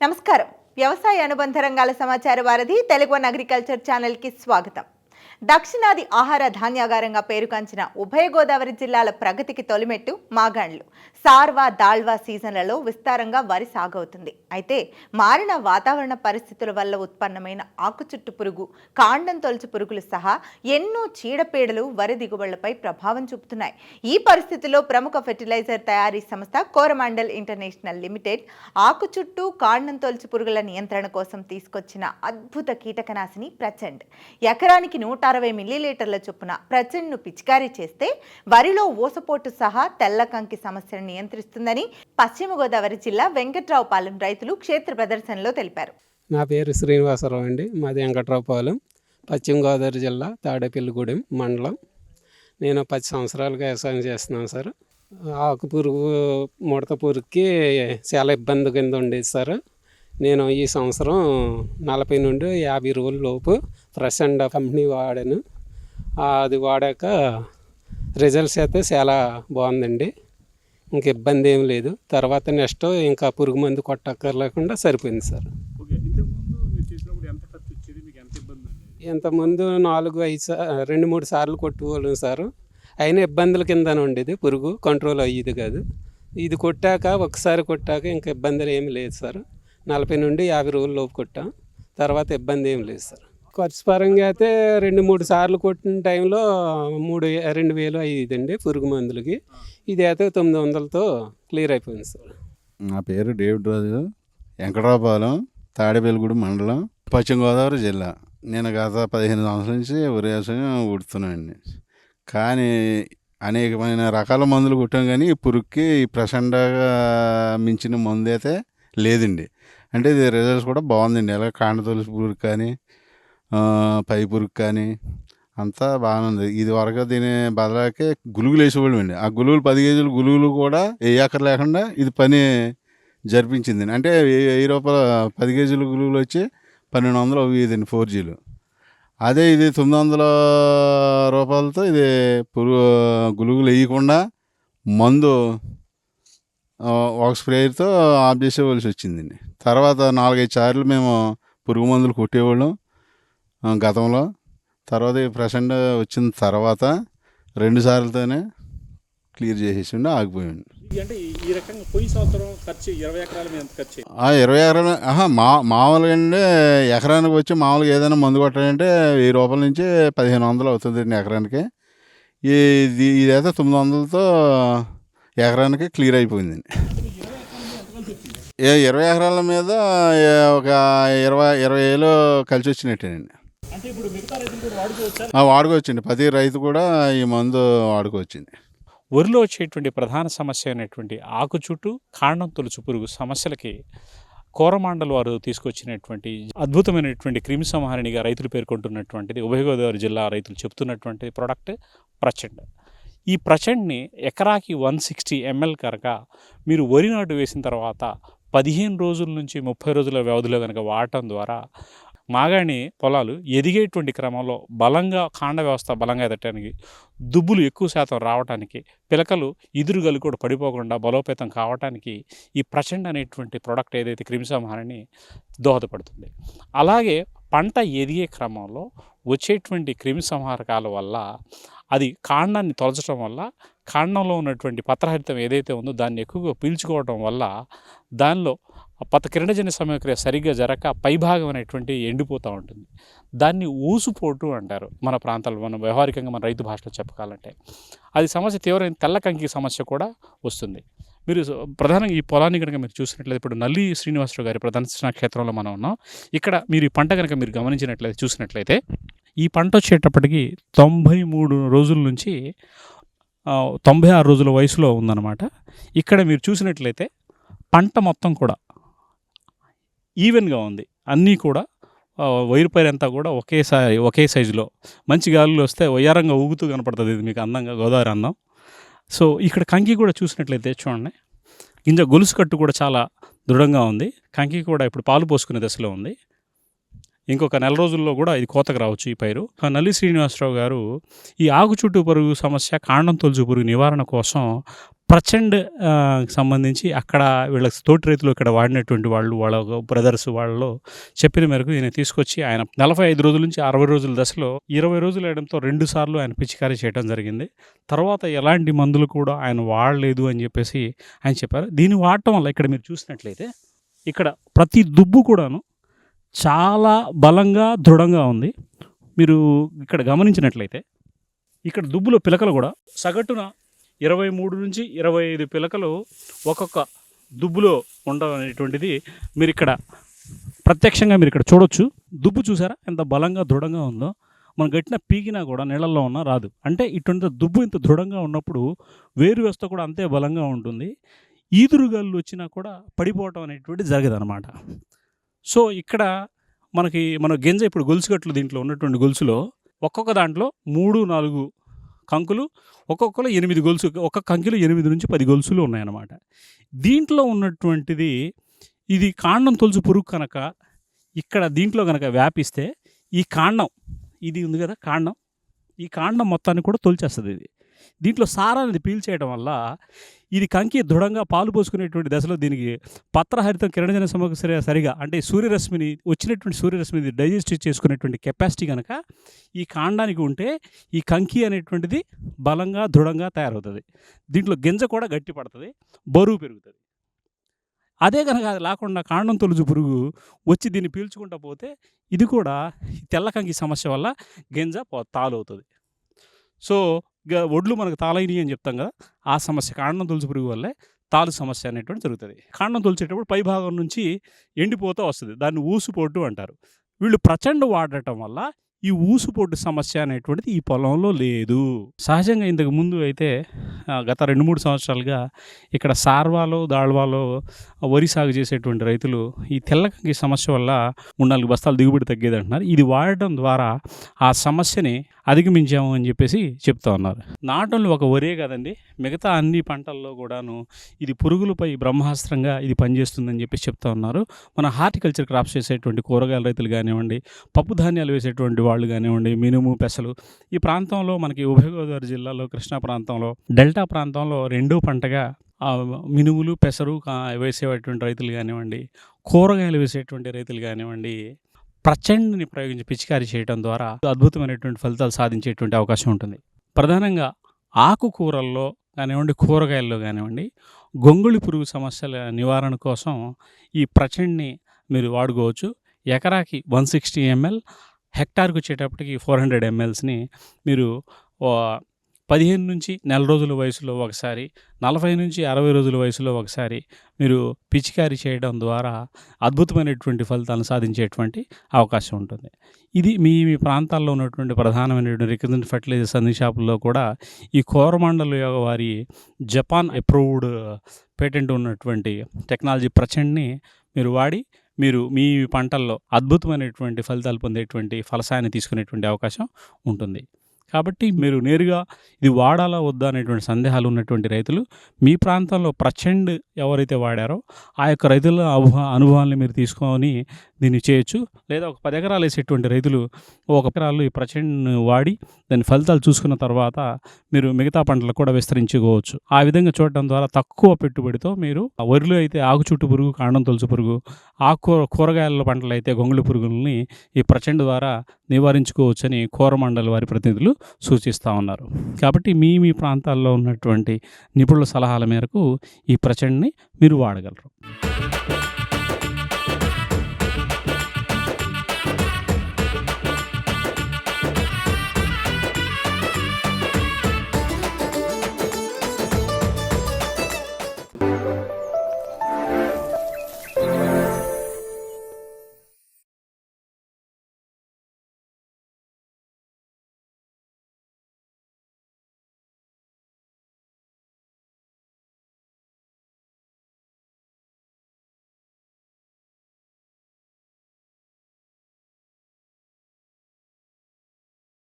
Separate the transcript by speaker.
Speaker 1: నమస్కారం. వ్యవసాయ అనుబంధ రంగాల సమాచార వారధి తెలుగు వన్ అగ్రికల్చర్ ఛానల్కి స్వాగతం. దక్షిణాది ఆహార ధాన్యాగారంగా పేరుకాంచిన ఉభయ గోదావరి జిల్లాల ప్రగతికి తొలిమెట్టు మాగాండ్లు. సార్వా దాళ్వా సీజన్లలో విస్తారంగా వరి సాగవుతుంది. అయితే మారిన వాతావరణ పరిస్థితుల వల్ల ఉత్పన్నమైన ఆకుచుట్టు పురుగు కాండం తొలుచు పురుగులు సహా ఎన్నో చీడపీడలు వరి దిగుబడులపై ప్రభావం చూపుతున్నాయి. ఈ పరిస్థితిలో ప్రముఖ ఫెర్టిలైజర్ తయారీ సంస్థ కోరమాండల్ ఇంటర్నేషనల్ లిమిటెడ్ ఆకుచుట్టు కాండం తొలుచు పురుగుల నియంత్రణ కోసం తీసుకొచ్చిన అద్భుత కీటకనాశిని ప్రచండ్. ఎకరానికి నూట అరవై మిల్లీలీటర్ల చొప్పున ప్రచండ్ను పిచికారీ చేస్తే వరిలో ఓసపోటు సహా తెల్లకంకి సమస్యని నియంత్రిస్తుందని పశ్చిమ గోదావరి జిల్లా వెంకట్రావుపాలెం రైతులు క్షేత్ర ప్రదర్శనలో తెలిపారు.
Speaker 2: నా పేరు శ్రీనివాసరావు అండి. మాది వెంకట్రావుపాలెం పశ్చిమ గోదావరి జిల్లా తాడేపల్లిగూడెం మండలం. నేను పది సంవత్సరాలుగా వ్యవసాయం చేస్తున్నాను సార్. ఆకు పురుగు ముడత పురుగుకి చాలా ఇబ్బంది కింద ఉండేది సార్. నేను ఈ సంవత్సరం నలభై నుండి యాభై రోజుల లోపు ఫ్రెష్ అండ్ కంపెనీ వాడాను. అది వాడాక రిజల్ట్స్ అయితే చాలా బాగుందండి. ఇంక ఇబ్బంది ఏం లేదు. తర్వాత నెక్స్ట్ ఇంకా పురుగు మందు కొట్టక్కర్లేకుండా సరిపోయింది సార్.
Speaker 3: ఇంతకుముందు
Speaker 2: నాలుగు ఐదు సా రెండు మూడు సార్లు కొట్టుకోలేం సార్. అయినా ఇబ్బందుల కింద ఉండేది పురుగు కంట్రోల్ అయ్యేది కాదు. ఇది కొట్టాక ఒకసారి కొట్టాక ఇంకా ఇబ్బందులు ఏమి లేదు సార్. నలభై నుండి యాభై రోజుల లోపు కొట్టాం. తర్వాత ఇబ్బంది ఏం లేదు సార్. ఖర్చు పరంగా అయితే రెండు మూడు సార్లు కొట్టిన టైంలో మూడు రెండు వేలు అయ్యిందండి పురుగు మందులకి. ఇది అయితే తొమ్మిది వందలతో క్లియర్ అయిపోయింది సార్.
Speaker 4: నా పేరు డేవిడ్ రాజు. వెంకటరాపాలెం తాడేపల్లిగూడెం మండలం పశ్చిమ గోదావరి జిల్లా. నేను గత పదిహేను సంవత్సరాల నుంచి వరి వ్యవసాయం ఉడుతున్నానండి. కానీ అనేకమైన రకాల మందులు కొట్టాం కానీ ఈ పురుగుకి ప్రచండగా మించిన మందు అయితే లేదండి. అంటే ఇది రిజల్ట్స్ కూడా బాగుందండి. ఎలా కాండ తులసి పురుగు కానీ పైపురుకు పై పురుగు కానీ అంతా బాగానే ఉంది. ఇది వరకు దీని బదలాకే గులుగులు వేసేవాళ్ళం అండి. ఆ గులుగులు పది కేజీలు గులుగులు కూడా వేయక్కర్ లేకుండా ఇది పని జరిపించింది అంటే వెయ్యి రూపాయల పది కేజీల గులుగులు వచ్చి పన్నెండు వందలు అయ్యేదండి ఫోర్ జీలు. అదే ఇది తొమ్మిది వందల రూపాయలతో ఇది పురుగు గులుగులు వేయకుండా మందు ఒక స్ప్రేయర్తో ఆఫ్ చేసేవలసి వచ్చిందండి. తర్వాత నాలుగైదు సార్లు మేము పురుగు మందులు కొట్టేవాళ్ళం. గతంలో. తర్వాత ఈ ప్రసెంట్ వచ్చిన తర్వాత రెండు సార్లతోనే క్లియర్ చేసేసిండి
Speaker 3: అయింది?
Speaker 4: ఆ ఇరవై ఎకరాలు ఆహా మా మామూలుగా అండి ఎకరానికి వచ్చి మామూలుగా ఏదైనా మందు కొట్టాలంటే వెయ్యి రూపాయల నుంచి పదిహేను వందలు అవుతుందండి ఎకరానికి. ఈ ఇది ఇదైతే తొమ్మిది వందలతో ఎకరానికి క్లియర్ అయిపోయిందండి. ఏ ఇరవై ఎకరాల మీద ఒక ఇరవై ఇరవై వేలు కలిసి వచ్చినట్టేనండి. వాడుకోవచ్చండి. ప్రతి రైతు కూడా ఈ మందు వాడుకోవచ్చండి
Speaker 3: వరిలో వచ్చేటువంటి ప్రధాన సమస్య అయినటువంటి ఆకు చుట్టూ కాండం తొలుచు పురుగు సమస్యలకి కోరమాండల్ వారు తీసుకొచ్చినటువంటి అద్భుతమైనటువంటి క్రిమి సంహారిణిగా రైతులు పేర్కొంటున్నటువంటిది ఉభయ గోదావరి జిల్లా రైతులు చెప్తున్నటువంటి ప్రోడక్ట్ ప్రచండ్. ఈ ప్రచండ్ని ఎకరాకి వన్ సిక్స్టీ ఎంఎల్ కనుక మీరు వరి నాటు వేసిన తర్వాత పదిహేను రోజుల నుంచి ముప్పై రోజుల వ్యవధిలో కనుక వాడటం ద్వారా మాగాణి పొలాలు ఎదిగేటువంటి క్రమంలో బలంగా కాండ వ్యవస్థ బలంగా ఎదటానికి దుబ్బులు ఎక్కువ శాతం రావడానికి పిలకలు ఇదురుగలు కూడా పడిపోకుండా బలోపేతం కావటానికి ఈ ప్రచండ్ అనేటువంటి ప్రోడక్ట్ ఏదైతే క్రిమిసంహారని దోహదపడుతుంది. అలాగే పంట ఎదిగే క్రమంలో వచ్చేటువంటి క్రిమి సంహారకాల వల్ల అది కాండాన్ని తొలచడం వల్ల కాండంలో ఉన్నటువంటి పత్రహరితం ఏదైతే ఉందో దాన్ని ఎక్కువగా పీల్చుకోవడం వల్ల దానిలో పత కిరణజన్య సమయక్రియ సరిగ్గా జరగక పైభాగం అనేటువంటి ఎండిపోతూ ఉంటుంది. దాన్ని ఊసుపోటు అంటారు మన ప్రాంతాల్లో మనం వ్యవహారికంగా మన రైతు భాషలో చెప్పాలంటే. అది సమస్య తీవ్రమైన తెల్ల కంకి సమస్య కూడా వస్తుంది. మీరు ప్రధానంగా ఈ పొలాన్ని కనుక మీరు చూసినట్లయితే ఇప్పుడు నల్లి శ్రీనివాసరావు గారి ప్రదర్శన క్షేత్రంలో మనం ఉన్నాం. ఇక్కడ మీరు ఈ పంట కనుక మీరు గమనించినట్లయితే చూసినట్లయితే ఈ పంట వచ్చేటప్పటికి తొంభై మూడు రోజుల నుంచి తొంభై ఆరు రోజుల వయసులో ఉందన్నమాట. ఇక్కడ మీరు చూసినట్లయితే పంట మొత్తం కూడా ఈవెన్గా ఉంది. అన్నీ కూడా వైర్ వైరు అంతా కూడా ఒకేసారి ఒకే సైజులో. మంచి గాలులు వస్తే వయ్యారంగా ఊగుతూ కనపడుతుంది. ఇది మీకు అందంగా గోదావరి అందం. సో ఇక్కడ కంకి కూడా చూసినట్లయితే చూడండి. గింజ గొలుసు కట్టు కూడా చాలా దృఢంగా ఉంది. కంకి కూడా ఇప్పుడు పాలు పోసుకునే దశలో ఉంది. ఇంకొక నెల రోజుల్లో కూడా ఇది కోతకు రావచ్చు ఈ పైరు. నల్లి శ్రీనివాసరావు గారు ఈ ఆకు చుట్టూ పురుగు సమస్య కాండం తొలుచు పురుగు నివారణ కోసం ప్రచండ్ సంబంధించి అక్కడ వీళ్ళ తోటి రైతులు ఇక్కడ వాడినటువంటి వాళ్ళు వాళ్ళ బ్రదర్స్ వాళ్ళలో చెప్పిన మేరకు ఈయన తీసుకొచ్చి ఆయన నలభై ఐదు రోజుల నుంచి అరవై రోజుల దశలో ఇరవై రోజులు వేయడంతో రెండు సార్లు ఆయన పిచికారీ చేయడం జరిగింది. తర్వాత ఎలాంటి మందులు కూడా ఆయన వాడలేదు అని చెప్పేసి ఆయన చెప్పారు. దీన్ని వాడటం వల్ల ఇక్కడ మీరు చూసినట్లయితే ఇక్కడ ప్రతి దుబ్బు కూడాను చాలా బలంగా దృఢంగా ఉంది. మీరు ఇక్కడ గమనించినట్లయితే ఇక్కడ దుబ్బులో పిలకలు కూడా సగటున ఇరవై మూడు నుంచి ఇరవై ఐదు పిలకలు ఒక్కొక్క దుబ్బులో ఉండడం అనేటువంటిది మీరు ఇక్కడ ప్రత్యక్షంగా మీరు ఇక్కడ చూడొచ్చు. దుబ్బు చూసారా? ఎంత బలంగా దృఢంగా ఉందో. మనం గట్టిన పీకినా కూడా నీళ్ళల్లో ఉన్నా రాదు. అంటే ఇటువంటి దుబ్బు ఇంత దృఢంగా ఉన్నప్పుడు వేరు వ్యవస్థ కూడా అంతే బలంగా ఉంటుంది. ఈదురుగాళ్ళు వచ్చినా కూడా పడిపోవటం అనేటువంటిది జరగదు అనమాట సో ఇక్కడ మనకి మన గింజ ఇప్పుడు గొలుసుగట్లు దీంట్లో ఉన్నటువంటి గొలుసులో ఒక్కొక్క దాంట్లో మూడు నాలుగు కంకులు ఒక్కొక్కరు ఎనిమిది గొలుసు ఒక్క కంకిలో ఎనిమిది నుంచి పది గొలుసులు ఉన్నాయన్నమాట. దీంట్లో ఉన్నటువంటిది ఇది కాండం తొలుచు పురుగు కనుక ఇక్కడ దీంట్లో కనుక వ్యాపిస్తే ఈ కాండం ఇది ఉంది కదా కాండం ఈ కాండం మొత్తాన్ని కూడా తొలిచేస్తుంది ఇది. దీంట్లో సారాన్ని పీల్చేయడం వల్ల ఇది కంకి దృఢంగా పాలు పోసుకునేటువంటి దశలో దీనికి పత్రహరితం కిరణజన సమగ్ర సరిగా అంటే సూర్యరశ్మిని వచ్చినటువంటి సూర్యరశ్మిని డైజెస్ట్ చేసుకునేటువంటి కెపాసిటీ కనుక ఈ కాండానికి ఉంటే ఈ కంకి అనేటువంటిది బలంగా దృఢంగా తయారవుతుంది. దీంట్లో గింజ కూడా గట్టి పడుతుంది బరువు పెరుగుతుంది. అదే కనుక అది లేకుండా కాండం తొలుచు పురుగు వచ్చి దీన్ని పీల్చుకుంటా పోతే ఇది కూడా తెల్ల కంకి సమస్య వల్ల గింజ పో- తాలవుతుంది. సో ఇక ఒడ్లు మనకు తాళైనవి అని చెప్తాం కదా ఆ సమస్య కాండం తొలుచు పురుగు వల్లే తాలు సమస్య అనేటువంటి జరుగుతుంది. కాండం తులిచేటప్పుడు పై భాగం నుంచి ఎండిపోతూ వస్తుంది. దాన్ని ఊసుపోటు అంటారు. వీళ్ళు ప్రచండ వాడటం వల్ల ఈ ఊసుపోటు సమస్య అనేటువంటిది ఈ పొలంలో లేదు. సహజంగా ఇంతకు ముందు అయితే గత రెండు మూడు సంవత్సరాలుగా ఇక్కడ సార్వాలో దాళ్వాలో వరి సాగు చేసేటువంటి రైతులు ఈ తెల్లకంకి సమస్య వల్ల మూడు నాలుగు బస్తాలు దిగుబడి తగ్గేది అంటున్నారు ఇది వాడటం ద్వారా ఆ సమస్యని అధిగమించాము అని చెప్పేసి చెప్తా ఉన్నారు. నాట్ ఓన్లీ ఒక వరే కదండి మిగతా అన్ని పంటల్లో కూడాను ఇది పురుగులపై బ్రహ్మాస్త్రంగా ఇది పనిచేస్తుందని చెప్పేసి చెప్తా ఉన్నారు. మన హార్టికల్చర్ క్రాప్స్ చేసేటువంటి కూరగాయల రైతులు కానివ్వండి పప్పు ధాన్యాలు వేసేటువంటి వాళ్ళు కానివ్వండి మినుము పెసలు ఈ ప్రాంతంలో మనకి ఉభయ గోదావరి జిల్లాలో కృష్ణా ప్రాంతంలో డెల్టా ప్రాంతంలో రెండో పంటగా మినుములు పెసరు వేసేటువంటి రైతులు కానివ్వండి కూరగాయలు వేసేటువంటి రైతులు కానివ్వండి ప్రచండ్ని ప్రయోగించి పిచికారీ చేయడం ద్వారా అద్భుతమైనటువంటి ఫలితాలు సాధించేటువంటి అవకాశం ఉంటుంది. ప్రధానంగా ఆకుకూరల్లో కానివ్వండి కూరగాయల్లో కానివ్వండి గొంగుళి పురుగు సమస్యల నివారణ కోసం ఈ ప్రచండ్ని మీరు వాడుకోవచ్చు. ఎకరాకి వన్ సిక్స్టీ ఎంఎల్ హెక్టార్కి వచ్చేటప్పటికి ఫోర్ హండ్రెడ్ ఎంఎల్స్ని మీరు పదిహేను నుంచి నెల రోజుల వయసులో ఒకసారి నలభై నుంచి అరవై రోజుల వయసులో ఒకసారి మీరు పిచికారీ చేయడం ద్వారా అద్భుతమైనటువంటి ఫలితాలను సాధించేటువంటి అవకాశం ఉంటుంది. ఇది మీ మీ ప్రాంతాల్లో ఉన్నటువంటి ప్రధానమైనటువంటి రికజెంట్ ఫర్టిలైజర్స్ అన్ని షాపుల్లో కూడా ఈ కోరమండల యోగ వారి జపాన్ అప్రూవ్డ్ పేటెంట్ ఉన్నటువంటి టెక్నాలజీ ప్రచండ్ని మీరు వాడి మీరు మీ పంటల్లో అద్భుతమైనటువంటి ఫలితాలు పొందేటువంటి ఫలసాయాన్ని తీసుకునేటువంటి అవకాశం ఉంటుంది. కాబట్టి మీరు నేరుగా ఇది వాడాలా వద్దా అనేటువంటి సందేహాలు ఉన్నటువంటి రైతులు మీ ప్రాంతంలో ప్రచండ్ ఎవరైతే వాడారో ఆ యొక్క రైతుల అనుభవాన్ని అనుభవాల్ని మీరు తీసుకొని దీన్ని చేయొచ్చు. లేదా ఒక పది ఎకరాలు వేసేటువంటి రైతులు ఒక ఎకరాలు ఈ ప్రచండ్ను వాడి దాని ఫలితాలు చూసుకున్న తర్వాత మీరు మిగతా పంటలకు కూడా విస్తరించుకోవచ్చు. ఆ విధంగా చూడటం ద్వారా తక్కువ పెట్టుబడితో మీరు ఆ వరిలో అయితే ఆకు చుట్టు పురుగు కాండం తొలుచు పురుగు ఆకుకూర కూరగాయల పంటలు అయితే గొంగుళి పురుగుల్ని ఈ ప్రచండ్ ద్వారా నివారించుకోవచ్చని కూరమండలి వారి ప్రతినిధులు సూచిస్తూ ఉన్నారు. కాబట్టి మీ మీ ప్రాంతాల్లో ఉన్నటువంటి నిపుణుల సలహాల మేరకు ఈ ప్రచండ్ని మీరు వాడగలరు.